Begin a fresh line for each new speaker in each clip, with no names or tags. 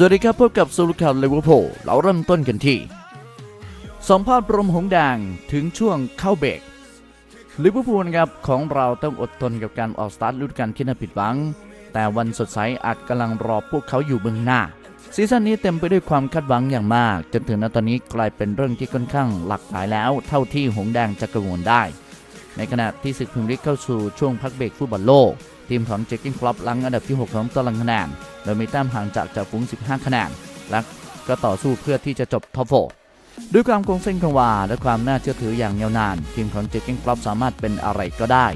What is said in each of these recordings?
สวัสดีครับพบกับสรุข่าวลิเวอร์พูลเราเริ่มต้นกันที่สองภาพรมหงแดงถึงช่วงเข้าเบรกลิเวอร์พูลนะครับของเราต้องอดทนกับการออกสตาร์ทฤดูกาลที่น่าผิดหวัง แต่วันสดใสอาจกำลังรอพวกเขาอยู่เบื้องหน้า ซีซั่นนี้เต็มไปด้วยความคาดหวังอย่างมาก จนถึงณตอนนี้กลายเป็นเรื่องที่ค่อนข้างหลากหลายแล้ว เท่าที่หงแดงจะกังวลได้ ในขณะที่ศึกพรีเมียร์ลีกเข้าสู่ช่วงพักเบรกฟุตบอลโลก ทีมของเจคกินคลับลังอันดับที่ 6 ของตารางคะแนน โดยมีแต้มห่างจากจ่าฝูง 15 คะแนน และก็ต่อสู้เพื่อที่จะจบท็อปโฟด้วยความคงเส้นคงวาและความน่าเชื่อถืออย่างยาวนาน ทีมของเจคกินคลับสามารถเป็นอะไรก็ได้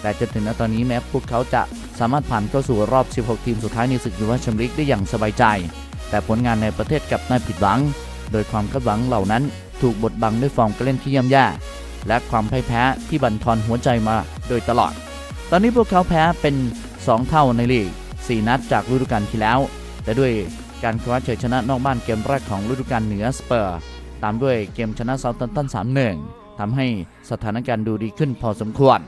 แต่จนถึงณตอนนี้แม้พวกเขาจะสามารถผ่านเข้าสู่รอบ 16 ทีมสุดท้ายในศึกยูฟ่าแชมเปี้ยนลีกได้อย่างสบายใจ แต่ผลงานในประเทศกลับน่าผิดหวัง โดยความคาดหวังเหล่านั้นถูกบดบังด้วยฟอร์มการเล่นที่ย่ำแย่และความพ่ายแพ้ที่บั่นทอนหัวใจมาโดยตลอด ตอนนี้พวกเขาแพ้เป็น 2 เท่าในลีก 4 นัดจากฤดูกาลที่แล้ว แต่ด้วยการคว้าชัยชนะนอกบ้านเกมแรกของฤดูกาลเหนือสเปอร์ ตามด้วยเกมชนะเซาท์แฮมป์ตัน3-1ทำให้สถานการณ์ดูดีขึ้นพอสมควร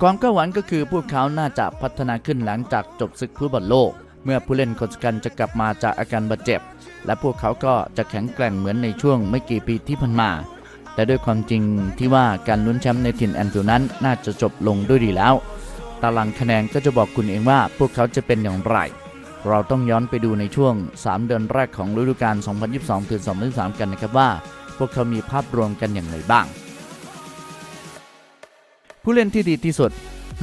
ความก้าวหวังก็คือพวกเขาน่าจะพัฒนาขึ้นหลังจากจบศึกฟุตบอลโลก เมื่อผู้เล่นคนสำคัญจะกลับมาจากอาการบาดเจ็บ และพวกเขาก็จะแข็งแกร่งเหมือนในช่วงไม่กี่ปีที่ผ่านมา แต่ด้วยความจริงที่ว่าการลุ้นแชมป์ในถิ่นแอนฟิลนั้นน่าจะจบลงด้วยดีแล้ว ตารางคะแนนก็จะบอกคุณเองว่าพวกเขาจะเป็นอย่างไร เราต้องย้อนไปดูในช่วง 3 เดือนแรกของฤดูกาล 2022-2023 กันนะครับว่า พวกเขามีภาพรวมกันอย่างไรบ้าง ผู้เล่นที่ดีที่สุด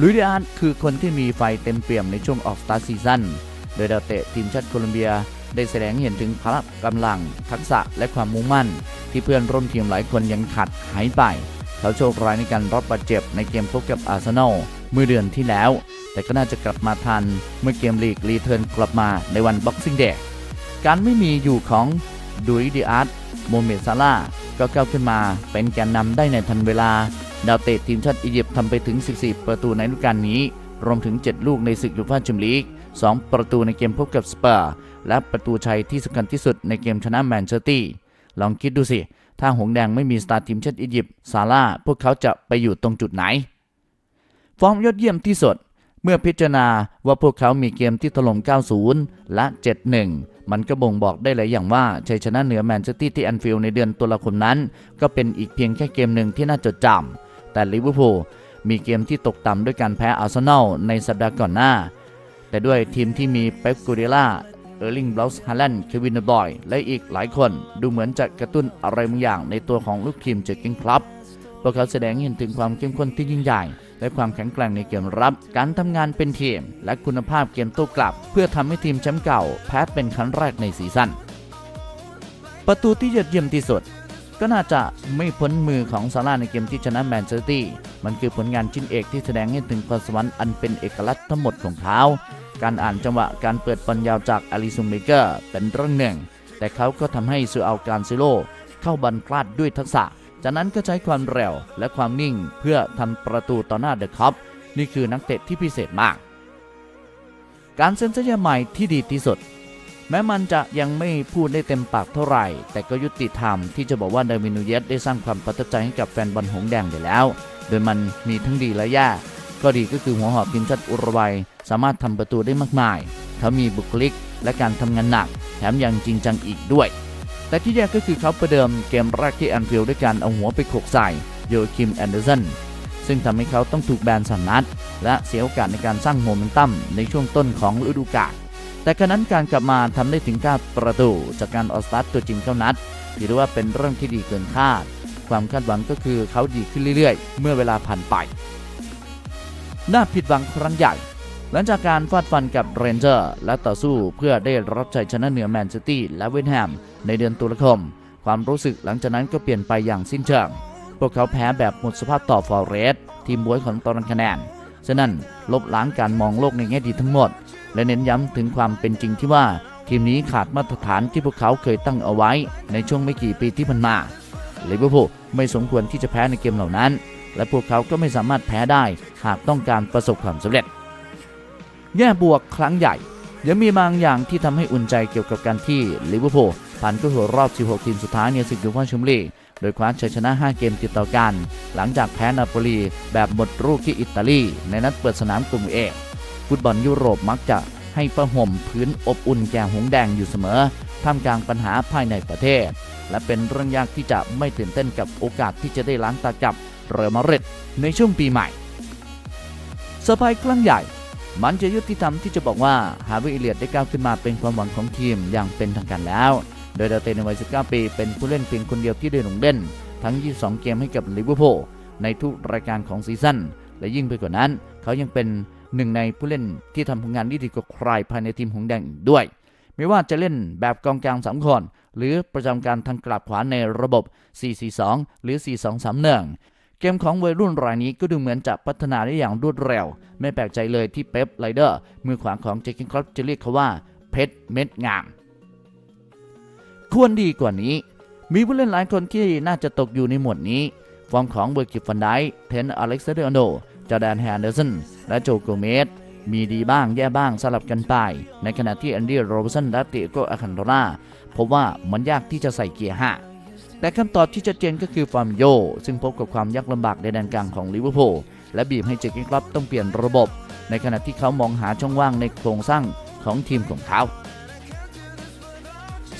ลุยดิอาร์คือคนที่มีไฟเต็มเปี่ยมในช่วงออกสตาร์ซีซั่นโดยดาวเตะทีมชาติโคลอมเบียได้แสดงเห็นถึงพละกำลัง ทักษะและความมุ่งมั่น ที่เพื่อนร่วมทีมหลายคนยังขาดหายไปเขาโชคร้ายในการรับบาดเจ็บในเกมพบกับอาร์เซนอลเมื่อเดือนที่แล้ว แต่ก็น่าจะกลับมาทันเมื่อเกมลีกรีเทิร์นกลับมาในวันบ็อกซิ่งเดย์การไม่มีอยู่ของดุยดิอาร์ตโมเมซาลาก็ก้าวขึ้นมาเป็นแกนนำได้ในทันเวลา ดาวเตะทีมชาติอียิปต์ทำไปถึง 14 ประตูในฤดูกาลนี้ รวมถึง 7 ลูกในศึกยูฟ่าแชมเปี้ยนลีก 2 ประตูในเกมพบกับสเปอร์ และประตูชัยที่สำคัญที่สุดในเกมชนะแมนเชสเตอร์ ลองคิดดูสิ ถ้าหงส์แดงไม่มีสตาร์ทีมชาติอียิปต์ซาร่าพวกเขาจะไปอยู่ตรงจุดไหน ฟอร์มยอดเยี่ยมที่สุดเมื่อพิจารณาว่าพวกเขามีเกมที่ถล่ม 90 และ 71 มันก็บ่งบอกได้หลายอย่างว่าชัยชนะเหนือแมนเชสเตอร์ที่แอนฟิลด์ในเดือนตุลาคมนั้น ก็เป็นอีกเพียงแค่เกมหนึ่งที่น่าจดจำแต่ลิเวอร์พูลมีเกมที่ตกต่ำด้วยการแพ้อาร์เซนอลในสัปดาห์ก่อนหน้า แต่ด้วยทีมที่มีเป๊ปกูเดล่า เออร์ลิงบลาส์ฮาแลนด์เควินเดบอย และอีกหลายคนดูเหมือนจะกระตุ้นอะไรบางอย่างในตัวของลูกทีมเจอกิงคลับพวกเขาแสดงให้เห็นถึงความเข้มข้นที่ยิ่งใหญ่ และความแข็งแกร่งในเกมรับ การทำงานเป็นทีม และคุณภาพเกมโต้กลับ เพื่อทำให้ทีมแชมป์เก่าแพ้เป็นครั้งแรกในซีซั่นประตูที่ยอดเยี่ยมที่สุด ก็น่าจะไม่พ้นมือของซาร่าในเกมที่ชนะแมนเชสเตอร์มันคือผลงานชิ้นเอกที่แสดงให้ถึงพรสวรรค์อันเป็นเอกลักษณ์ทั้งหมดของเขา การอ่านจังหวะการเปิดบอลยาวจากอาริซุมเมเกอร์เป็นเรื่องหนึ่ง แต่เขาก็ทำให้ซูอัลการซิโลเข้าบอลพลาดด้วยทักษะ จากนั้นก็ใช้ความเร็วและความนิ่งเพื่อทำประตูต่อหน้าเดอะคัพนี่คือนักเตะที่พิเศษมาก การเซ็นสัญญาใหม่ที่ดีที่สุด แม้มันจะยังไม่พูดได้เต็มปากเท่าไหร่ แต่ก็ยุติธรรมที่จะบอกว่าเดาร์วินูเยสได้สร้างความประทับใจให้กับแฟนบอลหงสแดงไปแล้ว โดยมันมีทั้งดีและแย่ ก็ดีก็คือหัวหอกทีมชาติอุรุกวัย สามารถทำประตูได้มากมายเขามีบุคลิกและการทำงานหนัก แถมยังจริงจังอีกด้วย แต่ที่แย่ก็คือเขาประเดิมเกมแรกที่แอนฟิลด์ด้วยการเอาหัวไปโขกใส่โยคิมแอนเดอร์สันซึ่งทำให้เขาต้องถูกแบนสามนัด และเสียโอกาสในการสร้างโมเมนตัมในช่วงต้นของฤดูกาลแต่กระนั้นการกลับมาทำได้ถึง9ประตู จากการออสตาร์ตัวจริงเท่านัดถือว่าเป็นเรื่องที่ดีเกินคาด ความคาดหวังก็คือเขาดีขึ้นเรื่อยๆ เมื่อเวลาผ่านไป น่าผิดหวังครั้งใหญ่ หลังจากการฟาดฟันกับเรนเจอร์ และต่อสู้เพื่อได้รับชัยชนะเหนือแมนซิตี้และเวสต์แฮมในเดือนตุลาคม ความรู้สึกหลังจากนั้นก็เปลี่ยนไปอย่างสิ้นเชิง พวกเขาแพ้แบบหมดสภาพต่อฟอร์เรสทีมบวยของตารางคะแนน ฉะนั้นลบล้างการมองโลกในแง่ดีทั้งหมด และเน้นย้ำถึงความเป็นจริงที่ว่าทีมนี้ขาดมาตรฐานที่พวกเขาเคยตั้งเอาไว้ในช่วงไม่กี่ปีที่ผ่านมาลิเวอร์พูลไม่สมควรที่จะแพ้ในเกมเหล่านั้น และพวกเขาก็ไม่สามารถแพ้ได้ หากต้องการประสบความสำเร็จแง่บวกครั้งใหญ่ ยังมีบางอย่างที่ทำให้อุ่นใจเกี่ยวกับการที่ลิเวอร์พูลผ่านเข้าสู่รอบ 16 ทีมสุดท้ายในศึกยูฟ่าแชมเปี้ยนลีกโดยคว้าชัยชนะ 5 เกมติดต่อกัน หลังจากแพ้นาโปลีแบบหมดรูปที่อิตาลี ในนัดเปิดสนามกลุ่มเอฟุตบอลยุโรปมักจะให้ประห่มพื้นอบอุ่นแก่หงแดงอยู่เสมอท่ามกลางปัญหาภายในประเทศ และเป็นเรื่องยากที่จะไม่ตื่นเต้นกับโอกาสที่จะได้ล้างตากับ เรอัลมาดริดในช่วงปีใหม่เซอร์ไพรส์ครั้งใหญ่ มันจะยุติธรรมที่จะบอกว่าฮาวีเอเลียดได้ก้าวขึ้นมาเป็นความหวังของทีมอย่างเป็นทางการแล้ว โดยดาวเตนในวัย 19 ปี เป็นผู้เล่นเพียงคนเดียวที่ได้ลงเล่น ทั้ง 22 เกมให้กับลิเวอร์พูลในทุกรายการของซีซั่นและยิ่งไปกว่านั้น เขายังเป็นหนึ่งในผู้เล่นที่ทำผลงานด้ดีกว่าใครภายในทีมหงแดงอีกด้วย ไม่ว่าจะเล่นแบบกองกลางสามคนหรือประจำการทางกลับขวาในระบบ 4-4-2 หรือ 4-2-3-1 เกมของวัยรุ่นรายนี้ก็ดูเหมือนจะพัฒนาได้อย่างรวดเร็ว ไม่แปลกใจเลยที่เป๊ปไลเดอร์มือขวาของเจคินครอปจะเรียกเขาว่าเพชรเม็ดงาม ควรดีกว่านี้ มีผู้เล่นหลายคนที่น่าจะตกอยู่ในหมวดนี้ ฟอร์มของเบอร์กิฟฟันไดเทนอเล็กซานเดอร์โนจอแดนแฮนเดอร์สันและโจโกเมสมีดีบ้างแย่บ้างสลับกันไป ในขณะที่แอนดี้โรบสันและเตโกอาคันโดราพบว่ามันยากที่จะใส่เกียร์ห้า แต่คำตอบที่ชัดเจนก็คือฟาร์มโย ซึ่งพบกับความยากลำบากในแดนกลางของลิเวอร์พูลและบีบให้เจคกิ้งคลับต้องเปลี่ยนระบบ ในขณะที่เขามองหาช่องว่างในโครงสร้างของทีมของเขา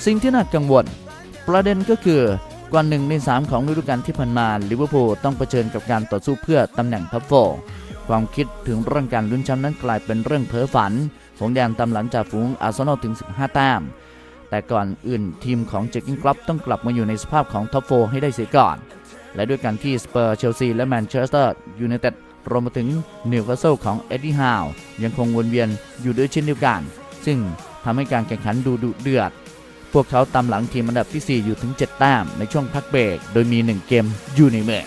สิ่งที่น่ากังวล ประเด็นก็คือกว่าหนึ่งในสามของฤดูกาลที่ผ่านมาลิเวอร์พูลต้องเผชิญกับการต่อสู้เพื่อตำแหน่งท็อปโฟร์ความคิดถึงเรื่องการลุ้นแชมป์นั้นกลายเป็นเรื่องเพ้อฝัน หงแดงตามหลังจากฝูงอาร์เซนอลถึง 15 แต้ม แต่ก่อนอื่นทีมของเจคกิ้งคลับต้องกลับมาอยู่ในสภาพของท็อปโฟร์ให้ได้เสียก่อน และด้วยการที่สเปอร์เชลซีและแมนเชสเตอร์ยูไนเต็ดรวมไปถึงนิวคาสเซิลของเอ็ดดี้ฮาวยังคงวนเวียนอยู่ด้วยเช่นเดียวกัน ซึ่งทำให้การแข่งขันดูดุเดือด พวกเขาตามหลังทีมอันดับที่ 4 อยู่ถึง 7 แต้มในช่วงพักเบรก โดยมี 1 เกมอยู่ในมือ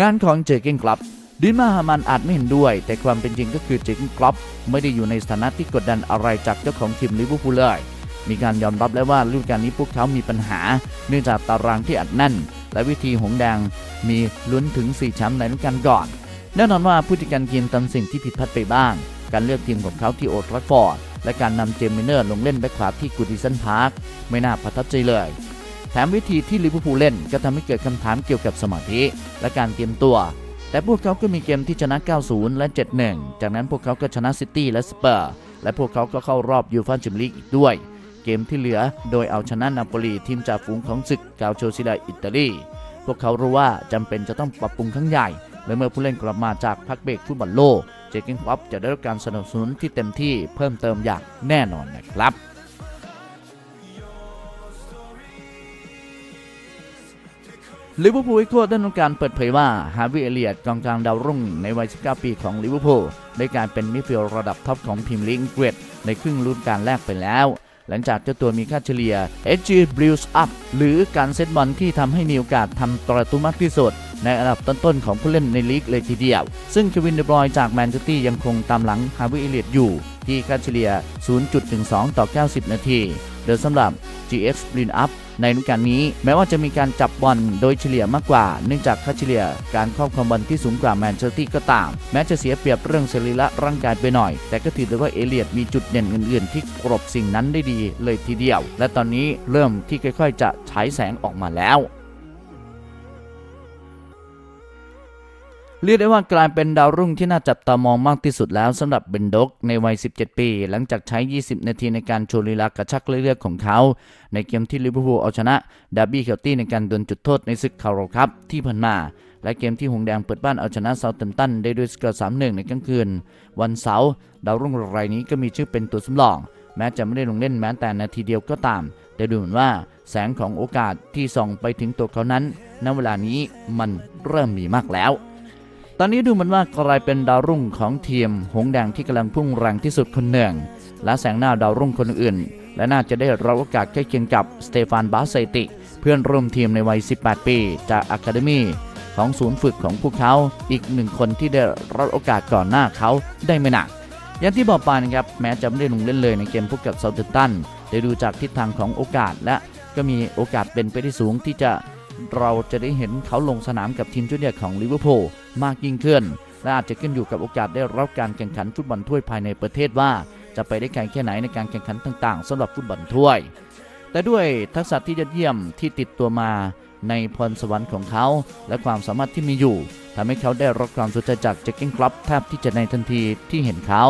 งานของเจเก้นคลับดินมาฮามันอาจไม่เห็นด้วย แต่ความเป็นจริงก็คือเจเก้นคลับไม่ได้อยู่ในสถานะที่กดดันอะไรจากเจ้าของทีมลิเวอร์พูลเลย มีการยอมรับแล้วว่าฤดูกาลนี้พวกเขามีปัญหา เนื่องจากตารางที่อัดแน่น และวิธีหงแดงมีลุ้นถึง 4 แชมป์ในฤดูกาลก่อน แน่นอนว่าผู้จัดการทีมทำสิ่งที่ผิดพลาดไปบ้าง การเลือกทีมของเขาที่โอทรัฟฟอร์ดและการนำเจมิเนอร์ลงเล่นแบ็คขวาที่กูดิสันพาร์คไม่น่าประทับใจเลยแถมวิธีที่ลิเวอร์พูลเล่นก็ทำให้เกิดคำถามเกี่ยวกับสมาธิ และการเตรียมตัว แต่พวกเขาก็มีเกมที่ชนะ 90 และ 71 จากนั้นพวกเขาก็ชนะซิตี้และสเปอร์ และพวกเขาก็เข้ารอบยูฟ่าแชมเปี้ยนลีกอีกด้วย เกมที่เหลือ โดยเอาชนะนาโปลีทีมจ่าฝูงของศึกกาโชซิดาอิตาลี พวกเขารู้ว่าจำเป็นจะต้องปรับปรุงครั้งใหญ่ และเมื่อผู้เล่นกลับมาจากพักเบรกฟุตบอลโลก เจเกนคลับจะได้รับการสนับสนุนที่เต็มที่เพิ่มเติมอย่างแน่นอนนะครับลิเวอร์พูลอีกทั่วได้ทำการเปิดเผยว่าฮาร์วีเอเลียดกองกลางดาวรุ่งในวัย 19 ปีของลิเวอร์พูลได้กลายเป็นมิดฟิลด์ระดับท็อปของพรีเมียร์ลีกอังกฤษในครึ่งฤดูกาลแรกไปแล้ว หลังจากเจ้าตัวมีค่าเฉลี่ย HG Blues Up หรือการเซตบอลที่ทำให้มีโอกาสทำประตูมากที่สุดในอันดับต้นๆของผู้เล่นในลีกเลยทีเดียว ซึ่งเควินเดบรอยจากแมนเชสเตอร์ยังคงตามหลังฮาวิเอเลียตอยู่ ที่ค่าเฉลี่ย 0.12 ต่อ 90 นาที โดยสำหรับ GX Split Up ในฤดูกาลนี้ แม้ว่าจะมีการจับบอลโดยเฉลี่ยมากกว่า เนื่องจากค่าเฉลี่ยการครอบครองบอลที่สูงกว่าแมนเชสเตอร์ก็ตาม แม้จะเสียเปรียบเรื่องสรีระร่างกายไปหน่อย แต่ก็ถือได้ว่าเอเลียดมีจุดเด่นอื่นๆ ที่กรบสิ่งนั้นได้ดีเลยทีเดียว และตอนนี้เริ่มที่ค่อยๆ จะฉายแสงออกมาแล้ว เรียกได้ว่ากลายเป็นดาวรุ่งที่น่าจับตามองมากที่สุดแล้วสำหรับเบนดกในวัย 17 ปี หลังจากใช้ 20 นาทีในการโชว์ลีลากระชักเลือดของเขา ในเกมที่ลิเวอร์พูลเอาชนะดาร์บี้เคลตี้ในการดวลจุดโทษในศึกคาร์โรคัพที่ผ่านมาและเกมที่หงแดงเปิดบ้านเอาชนะเซาท์แฮมป์ตันได้ด้วยสกอร์ 3-1 ในกลางคืน วันเสาร์ดาวรุ่งรายนี้ก็มีชื่อเป็นตัวสำรอง แม้จะไม่ได้ลงเล่นแม้แต่นาทีเดียวก็ตาม แต่ดูเหมือนว่าแสงของโอกาสที่ส่องไปถึงตัวเขานั้น ณ เวลานี้มันเริ่มมีมากแล้ว ตอนนี้ดูเหมือนว่ากลายเป็นดาวรุ่งของทีม หงแดงที่กำลังพุ่งแรงที่สุดคนหนึ่ง และแสงหน้าดาวรุ่งคนอื่น และน่าจะได้รับโอกาสใกล้เคียงกับสเตฟานบาเซติ เพื่อนร่วมทีมในวัย 18 ปี จากอะคาเดมีของศูนย์ฝึกของพวกเขา อีกหนึ่งคนที่ได้รับโอกาสก่อนหน้าเขาได้ไม่นานอย่างที่บอกไปนะครับแม้จะไม่ได้ลงเล่นเลยในเกมพบกับเซาท์แฮมป์ตันแต่ดูจากทิศทางของโอกาสและก็มีโอกาสเป็นไปได้สูงที่จะเราจะได้เห็นเขาลงสนามกับทีมชุดใหญ่ของลิเวอร์พูล มากยิ่งขึ้น และอาจจะขึ้นอยู่กับโอกาสได้รับการแข่งขันฟุตบอลถ้วยภายในประเทศว่า จะไปได้ไกลแค่ไหนในการแข่งขันต่าง ๆสำหรับฟุตบอลถ้วย แต่ด้วยทักษะที่ยอดเยี่ยมที่ติดตัวมาในพรสวรรค์ของเขา และความสามารถที่มีอยู่ทำให้เขาได้รับความสนใจจากเจคกิ้งคลับแทบที่จะในทันทีที่เห็นเขา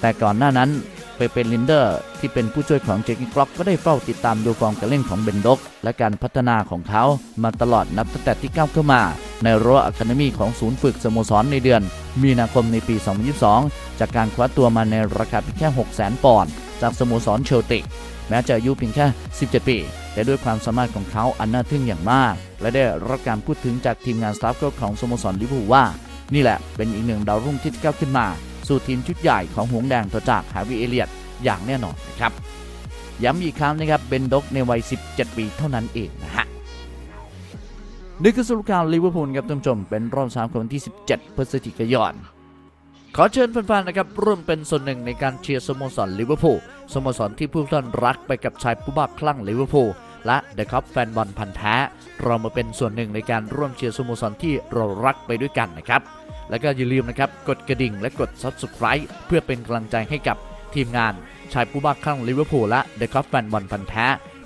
แต่ก่อนหน้านั้นเปเปลินเดอร์ ที่เป็นผู้ช่วยของเจคกี้กล็อกก็ได้เฝ้าติดตามดูฟอร์มการเล่นของเบนด็อกและการพัฒนาของเขามาตลอดนับตั้งแต่ที่ก้าวเข้ามา ในรั้วอะคาเดมีของศูนย์ฝึกสโมสรในเดือน มีนาคมในปี 2022 จากการคว้าตัวมาในราคาเพียงแค่ 600,000 ปอนด์จากสโมสรเชลติก แม้จะอายุเพียงแค่ 17 ปี แต่ด้วยความสามารถของเขาอันน่าทึ่งอย่างมาก และได้รับการพูดถึงจากทีมงานสตาฟโค้ชของสโมสรลิเวอร์พูลว่า นี่แหละเป็นอีกหนึ่งดาวรุ่งที่ก้าวขึ้นมา สู่ทีมชุดใหญ่ของหงแดงต่อจากฮาวิเอเลียตอย่างแน่นอนนะครับย้ำอีกครั้งนะครับเบนด็อกในวัย 17 ปีเท่านั้นเองนะฮะ นี่คือสรุปข่าวลิเวอร์พูลครับท่านผู้ชม เป็นรอบสามของวันที่ 17 พฤศจิกายน ขอเชิญแฟนๆนะครับร่วมเป็นส่วนหนึ่งในการเชียร์สโมสรลิเวอร์พูลสโมสรที่ผู้ท่านรักไปกับชายผู้บ้าคลั่งลิเวอร์พูลและเดอะคัพแฟนบอลพันธ์แท้ เรามาเป็นส่วนหนึ่งในการร่วมเชียร์สโมสรที่เรารักไปด้วยกันนะครับ แล้วก็อย่าลืมนะครับกดกระดิ่งและกด Subscribe เพื่อเป็นกำลังใจให้กับทีมงานชายผู้บ้าคลั่งลิเวอร์พูลและเดอะคัพแฟนบอลพันธ์แท้